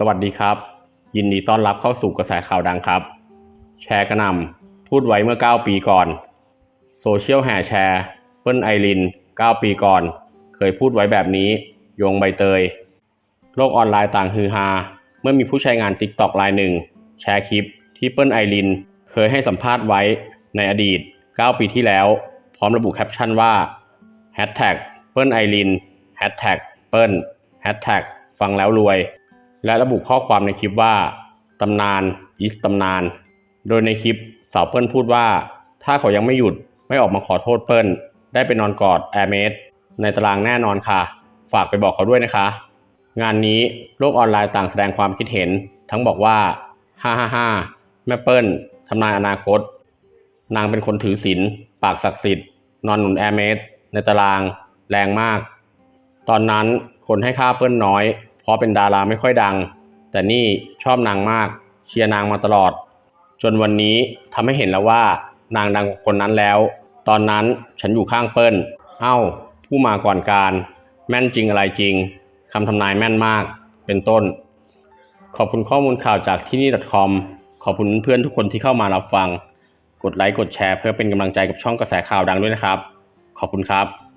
สวัสดีครับ ยินดีต้อนรับเข้าสู่กระแสข่าวดังครับ แชร์กระนำพูดไว้เมื่อ 9 ปีก่อน โซเชียลแห่แชร์ เปิ้ลไอริน 9 ปีก่อน เคยพูดไว้แบบนี้โยงใบเตย โลกออนไลน์ต่างฮือฮา เมื่อมีผู้ใช้งาน TikTok รายหนึ่ง แชร์คลิปที่เปิ้ลไอริน เคยให้สัมภาษณ์ไว้ในอดีต 9 ปีที่แล้ว พร้อมระบุแคปชั่นว่า Hashtag เปิ้ลไอริน Hashtag เปิ้ล Hashtag ฟังแล้วรวย และระบุข้อความในคลิปว่าตำนาน is ตำนาน โดยในคลิปสาวเปิ้ลพูดว่า ถ้าเขายังไม่หยุดไม่ออกมาขอโทษเปิ้ลได้ไปนอนกอดแอร์เมสในตารางแน่นอนค่ะ ฝากไปบอกเขาด้วยนะคะ งานนี้โลกออนไลน์ต่างแสดงความคิดเห็น ทั้งบอกว่าฮ่าฮ่าฮ่าแม่เปิ้ลทำนายอนาคต นางเป็นคนถือศีลปากศักดิ์สิทธิ์ นอนหนุนแอร์เมสในตาราง แรงมาก ตอนนั้นคนให้ค่าเปิ้ลน้อย ราะเป็นดาราไม่ค่อยดัง แต่นี่ชอบนางมากเชียร์นางมาตลอด จนวันนี้ทำให้เห็นแล้วว่านางดังกว่าคนนั้นแล้ว ตอนนั้นฉันอยู่ข้างเปิ้ล เอ้า ผู้มาก่อนการ แม่นจริงอะไรจริงคำทำนายแม่นมาก เป็นต้น ขอบคุณข้อมูลข่าวจากที่นี่ .com ขอบคุณเพื่อนทุกคนที่เข้ามารับฟัง กดไลค์กดแชร์เพื่อเป็นกำลังใจกับช่องกระแสข่าวดังด้วยนะครับ ขอบคุณครับ